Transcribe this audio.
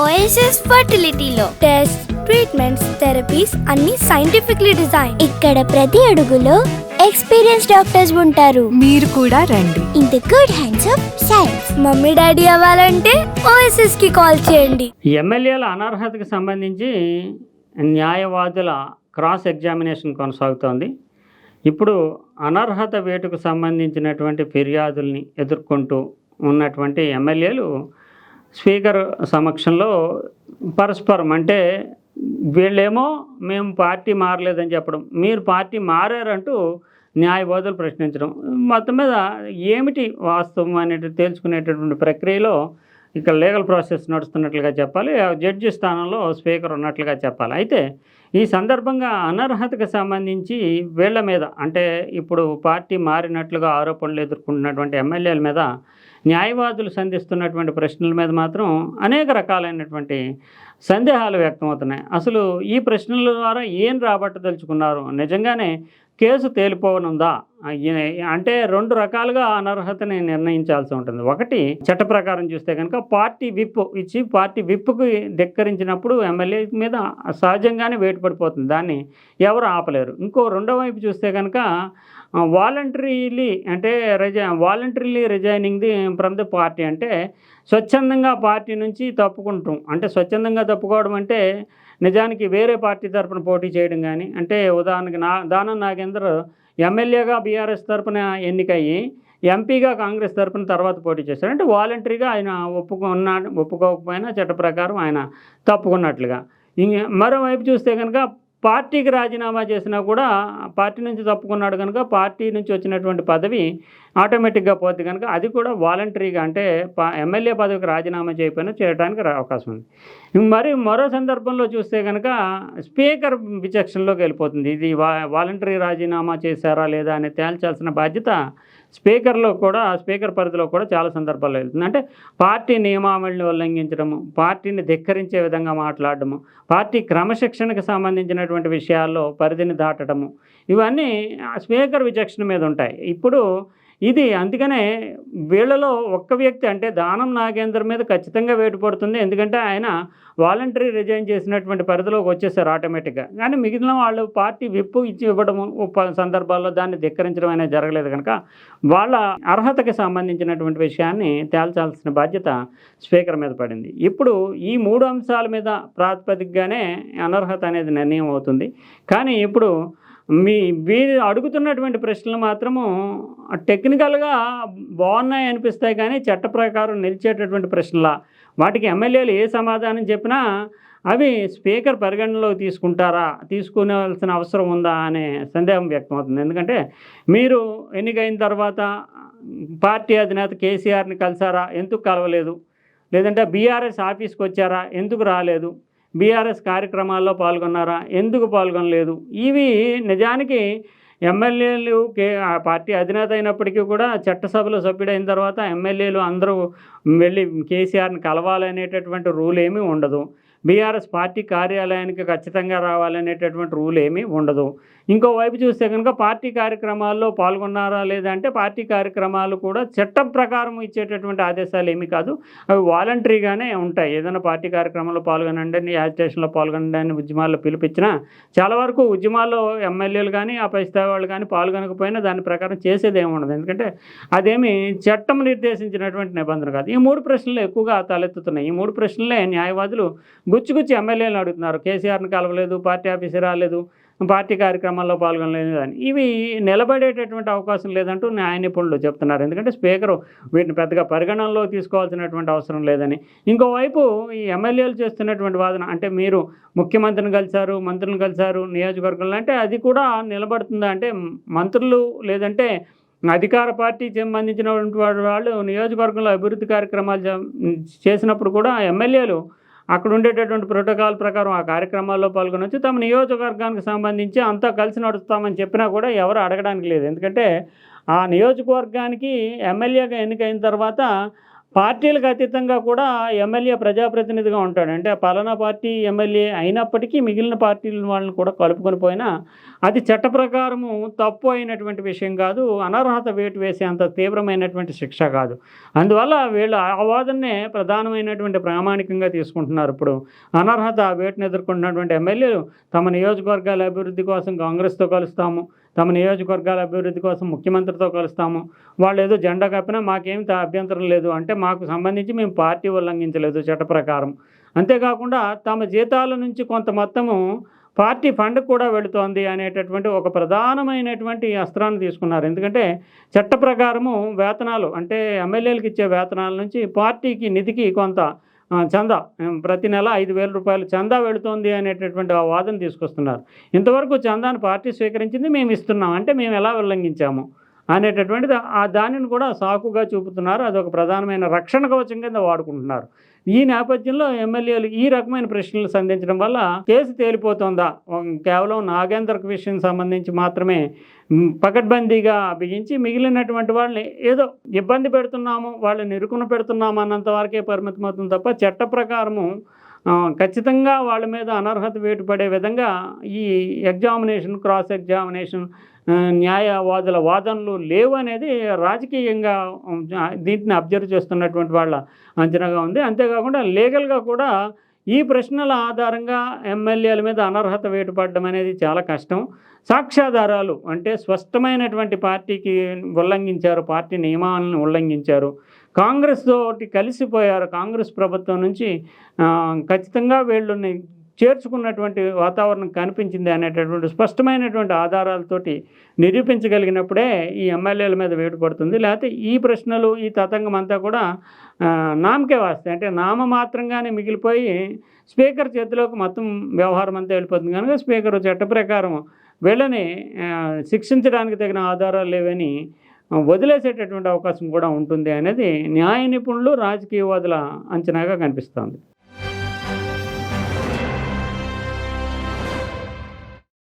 OSS ఫర్టిలిటీలో test treatments therapies అన్ని scientifically design ఇక్కడ ప్రతి అడుగులో ఎక్స్పీరియన్స్ డాక్టర్స్ ఉంటారు. మీరు కూడా రండి. In the good hands of science mummy daddy అవ్వాలంటే ఓఎస్ఎస్కి కాల్ చేయండి. ఎమ్మెల్యేల అనర్హతకు సంబంధించి న్యాయవాదుల క్రాస్ ఎగ్జామినేషన్ కొనసాగుతోంది. ఇప్పుడు అనర్హత వేటుకు సంబంధించినటువంటి ఫిర్యాదుల్ని ఎదుర్కొంటూ ఉన్నటువంటి ఎమ్మెల్యేలు స్పీకర్ సమక్షంలో పరస్పరం అంటే వీళ్ళేమో మేము పార్టీ మారలేదని చెప్పడం మీరు పార్టీ మారారంటూ న్యాయవాదులు ప్రశ్నించడం మొత్తం మీద ఏమిటి వాస్తవం అనేది తేల్చుకునేటటువంటి ప్రక్రియలో ఇక్కడ లీగల్ ప్రాసెస్ నడుస్తున్నట్లుగా చెప్పాలి ఆ జడ్జి స్థానంలో స్పీకర్ ఉన్నట్లుగా చెప్పాలి. అయితే ఈ సందర్భంగా అనర్హతకు సంబంధించి వీళ్ళ మీద అంటే ఇప్పుడు పార్టీ మారినట్లుగా ఆరోపణలు ఎదుర్కొంటున్నటువంటి ఎమ్మెల్యేల మీద న్యాయవాదులు సంధిస్తున్నటువంటి ప్రశ్నల మీద మాత్రం అనేక రకాలైనటువంటి సందేహాలు వ్యక్తమవుతున్నాయి. అసలు ఈ ప్రశ్నల ద్వారా ఏం రాబట్టదలుచుకున్నారు నిజంగానే కేసు తేలిపోవనుందా అంటే రెండు రకాలుగా అనర్హతని నిర్ణయించాల్సి ఉంటుంది. ఒకటి చట్ట ప్రకారం చూస్తే కనుక పార్టీ విప్ ఇచ్చి పార్టీ విప్కి ధిక్కరించినప్పుడు ఎమ్మెల్యే మీద సహజంగానే వేటు పడిపోతుంది దాన్ని ఎవరు ఆపలేరు. ఇంకో రెండో వైపు చూస్తే కనుక వాలంటరీలీ అంటే రిజై voluntarily resigning the from the party అంటే స్వచ్ఛందంగా పార్టీ నుంచి తప్పుకుంటాం. అంటే స్వచ్ఛందంగా తప్పుకోవడం అంటే నిజానికి వేరే పార్టీ తరపున పోటీ చేయడం కానీ అంటే ఉదాహరణకి నా దానం నాగేందర్ ఎమ్మెల్యేగా బీఆర్ఎస్ తరపున ఎన్నికయ్యి ఎంపీగా కాంగ్రెస్ తరపున తర్వాత పోటీ చేశారు అంటే వాలంటరీగా ఆయన ఒప్పుకున్నా ఒప్పుకోకపోయినా చట్ట ప్రకారం ఆయన తప్పుకున్నట్లుగా. ఇంక మరోవైపు చూస్తే కనుక పార్టీకి రాజీనామా చేసినా కూడా పార్టీ నుంచి తప్పుకున్నాడు కనుక పార్టీ నుంచి వచ్చినటువంటి పదవి ఆటోమేటిక్గా పోతే కనుక అది కూడా వాలంటరీగా అంటే పా ఎమ్మెల్యే పదవికి రాజీనామా చేయకపోయినా చేయడానికి అవకాశం ఉంది. మరి మరో సందర్భంలో చూస్తే కనుక స్పీకర్ విచక్షణలోకి వెళ్ళిపోతుంది. ఇది వా వాలంటరీ రాజీనామా చేశారా లేదా అని తేల్చాల్సిన బాధ్యత స్పీకర్లో కూడా స్పీకర్ పరిధిలో కూడా చాలా సందర్భాల్లో వెళ్తుంది. అంటే పార్టీ నియమావళిని ఉల్లంఘించడము పార్టీని ధిక్కరించే విధంగా మాట్లాడడము పార్టీ క్రమశిక్షణకు సంబంధించినటువంటి విషయాల్లో పరిధిని దాటడము ఇవన్నీ ఆ స్పీకర్ విచక్షణ మీద ఉంటాయి. ఇప్పుడు ఇది అందుకనే వీళ్ళలో ఒక్క వ్యక్తి అంటే దానం నాగేంద్ర మీద ఖచ్చితంగా వేటు పడుతుంది. ఎందుకంటే ఆయన వాలంటరీ రిజైన్ చేసినటువంటి పరిధిలోకి వచ్చేసారు ఆటోమేటిక్గా. కానీ మిగిలిన వాళ్ళు పార్టీ విప్పు ఇచ్చి ఇవ్వడము సందర్భాల్లో దాన్ని ధిక్కరించడం అనేది జరగలేదు కనుక వాళ్ళ అర్హతకి సంబంధించినటువంటి విషయాన్ని తేల్చాల్సిన బాధ్యత స్పీకర్ మీద పడింది. ఇప్పుడు ఈ మూడు అంశాల మీద ప్రాతిపదికగానే అనర్హత అనేది నిర్ణయం అవుతుంది. కానీ ఇప్పుడు మీ మీరు అడుగుతున్నటువంటి ప్రశ్నలు మాత్రము టెక్నికల్గా బాగున్నాయి అనిపిస్తాయి కానీ చట్ట ప్రకారం నిలిచేటటువంటి ప్రశ్నల. వాటికి ఎమ్మెల్యేలు ఏ సమాధానం చెప్పినా అవి స్పీకర్ పరిగణనలోకి తీసుకుంటారా తీసుకునేవలసిన అవసరం ఉందా అనే సందేహం వ్యక్తమవుతుంది. ఎందుకంటే మీరు ఎన్నికైన తర్వాత పార్టీ అధినేత కేసీఆర్ని కలిసారా ఎందుకు కలవలేదు? లేదంటే బీఆర్ఎస్ ఆఫీస్కి వచ్చారా ఎందుకు రాలేదు? బీఆర్ఎస్ కార్యక్రమాల్లో పాల్గొన్నారా? ఎందుకు పాల్గొనలేదు? ఇవి నిజానికి ఎమ్మెల్యేలు కే పార్టీ అధినేత అయినప్పటికీ కూడా చట్టసభలో సభ్యుడైన తర్వాత ఎమ్మెల్యేలు అందరూ వెళ్ళి కేసీఆర్ని కలవాలనేటటువంటి రూల్ ఏమీ ఉండదు. బీఆర్ఎస్ పార్టీ కార్యాలయానికి ఖచ్చితంగా రావాలనేటటువంటి రూల్ ఏమీ ఉండదు. ఇంకోవైపు చూస్తే కనుక పార్టీ కార్యక్రమాల్లో పాల్గొన్నారా లేదా అంటే పార్టీ కార్యక్రమాలు కూడా చట్టం ప్రకారం ఇచ్చేటటువంటి ఆదేశాలు ఏమీ కాదు. అవి వాలంటరీగానే ఉంటాయి. ఏదైనా పార్టీ కార్యక్రమంలో పాల్గొనండి అని యాజిటేషన్లో పాల్గొనండి అని ఉద్యమాల్లో పిలిపించినా చాలా వరకు ఉద్యమాల్లో ఎమ్మెల్యేలు కానీ ఆ పై స్థాయి వాళ్ళు కానీ పాల్గొనకపోయినా దాని ప్రకారం చేసేది ఏమి ఉండదు. ఎందుకంటే అదేమి చట్టం నిర్దేశించినటువంటి నిబంధన కాదు. ఈ మూడు ప్రశ్నలు ఎక్కువగా తలెత్తుతున్నాయి. ఈ మూడు ప్రశ్నలే న్యాయవాదులు గుచ్చి ఎమ్మెల్యేలు అడుగుతున్నారు. కేసీఆర్ని కలవలేదు పార్టీ ఆఫీసర్ రాలేదు పార్టీ కార్యక్రమాల్లో పాల్గొనలేదు అని. ఇవి నిలబడేటటువంటి అవకాశం లేదంటూ న్యాయ నిపుణులు చెప్తున్నారు. ఎందుకంటే స్పీకర్ వీటిని పెద్దగా పరిగణనలో తీసుకోవాల్సినటువంటి అవసరం లేదని. ఇంకోవైపు ఈ ఎమ్మెల్యేలు చేస్తున్నటువంటి వాదన అంటే మీరు ముఖ్యమంత్రిని కలిశారు మంత్రులను కలిశారు నియోజకవర్గంలో అంటే అది కూడా నిలబడుతుందా? అంటే మంత్రులు లేదంటే అధికార పార్టీకి సంబంధించినటువంటి వాళ్ళు నియోజకవర్గంలో అభివృద్ధి కార్యక్రమాలు చే- చేసినప్పుడు కూడా ఎమ్మెల్యేలు అక్కడ ఉండేటటువంటి ప్రోటోకాల్ ప్రకారం ఆ కార్యక్రమాల్లో పాల్గొనొచ్చు. తమ నియోజకవర్గానికి సంబంధించి అంతా కలిసి నడుస్తామని చెప్పినా కూడా ఎవరు అడగడానికి లేదు. ఎందుకంటే ఆ నియోజకవర్గానికి ఎమ్మెల్యేగా ఎన్నికైన తర్వాత పార్టీలకు అతీతంగా కూడా ఎమ్మెల్యే ప్రజాప్రతినిధిగా ఉంటాడు. అంటే ఆ పలానా పార్టీ ఎమ్మెల్యే అయినప్పటికీ మిగిలిన పార్టీల వాళ్ళని కూడా కలుపుకొని పోయినా అది చట్ట ప్రకారము తప్పు అయినటువంటి విషయం కాదు అనర్హత వేటు వేసేంత తీవ్రమైనటువంటి శిక్ష కాదు. అందువల్ల వీళ్ళు ఆ వాదననే ప్రధానమైనటువంటి ప్రామాణికంగా తీసుకుంటున్నారు ఇప్పుడు. అనర్హత వేటును ఎదుర్కొంటున్నటువంటి ఎమ్మెల్యేలు తమ నియోజకవర్గాల అభివృద్ధి కోసం కాంగ్రెస్తో కలుస్తాము తమ నియోజకవర్గాల అభివృద్ధి కోసం ముఖ్యమంత్రితో కలుస్తాము. వాళ్ళు ఏదో జెండా కప్పినా మాకేం అభ్యంతరం లేదు. అంటే మాకు సంబంధించి మేము పార్టీ ఉల్లంఘించలేదు చట్ట ప్రకారం. అంతేకాకుండా తమ జీతాల నుంచి కొంత మొత్తము పార్టీ ఫండ్ కూడా వెళుతోంది అనేటటువంటి ఒక ప్రధానమైనటువంటి అస్త్రాన్ని తీసుకున్నారు. ఎందుకంటే చట్ట ప్రకారము వేతనాలు అంటే ఎమ్మెల్యేలకు ఇచ్చే వేతనాల నుంచి పార్టీకి నిధికి కొంత చందా. ప్రతి నెల ఐదు వేల రూపాయలు చందా వెళుతోంది అనేటటువంటి ఆ వాదన తీసుకొస్తున్నారు. ఇంతవరకు చందాను పార్టీ స్వీకరించింది మేము ఇస్తున్నాం. అంటే మేము ఎలా ఉల్లంఘించాము అనేటటువంటిది ఆ దానిని కూడా సాకుగా చూపుతున్నారు. అదొక ప్రధానమైన రక్షణ కవచం కింద వాడుకుంటున్నారు. ఈ నేపథ్యంలో ఎమ్మెల్యేలు ఈ రకమైన ప్రశ్నలు సంధించడం వల్ల కేసు తేలిపోతుందా? కేవలం నాగేంద్రకు విషయం సంబంధించి మాత్రమే పకడ్బందీగా బిగించి మిగిలినటువంటి వాళ్ళని ఏదో ఇబ్బంది పెడుతున్నాము వాళ్ళని ఇరుకున పెడుతున్నాము అన్నంత వరకే పరిమితం అవుతుంది తప్ప చట్ట ప్రకారము ఖచ్చితంగా వాళ్ళ మీద అనర్హత వేటు పడే విధంగా ఈ ఎగ్జామినేషన్ క్రాస్ ఎగ్జామినేషన్ న్యాయవాదుల వాదనలు లేవు అనేది రాజకీయంగా దీంట్ని అబ్జర్వ్ చేస్తున్నటువంటి వాళ్ళ అంచనాగా ఉంది. అంతేకాకుండా లీగల్గా కూడా ఈ ప్రశ్నల ఆధారంగా ఎమ్మెల్యేల మీద అనర్హత వేటు పడడం అనేది చాలా కష్టం. సాక్ష్యాధారాలు అంటే స్పష్టమైనటువంటి పార్టీకి ఉల్లంఘించారు పార్టీ నియమాలను ఉల్లంఘించారు. కాంగ్రెస్ తోటి కలిసిపోయారు కాంగ్రెస్ ప్రభుత్వం నుంచి. ఖచ్చితంగా వీళ్ళని చేర్చుకున్నటువంటి వాతావరణం కనిపించింది అనేటటువంటి స్పష్టమైనటువంటి ఆధారాలతోటి నిరూపించగలిగినప్పుడే ఈ ఎమ్మెల్యేల మీద వేటు పడుతుంది లేకపోతే ఈ ప్రశ్నలు ఈ తతంగం అంతా కూడా నామకే వాస్తాయి. అంటే నామమాత్రంగానే మిగిలిపోయి స్పీకర్ చేతిలోకి మొత్తం వ్యవహారం అంతా వెళ్ళిపోతుంది. కనుక స్పీకర్ చట్ట ప్రకారం వీళ్ళని శిక్షించడానికి తగిన ఆధారాలు లేవని వదిలేసేటటువంటి అవకాశం కూడా ఉంటుంది అనేది న్యాయ నిపుణులు రాజకీయవాదుల అంచనాగా కనిపిస్తోంది.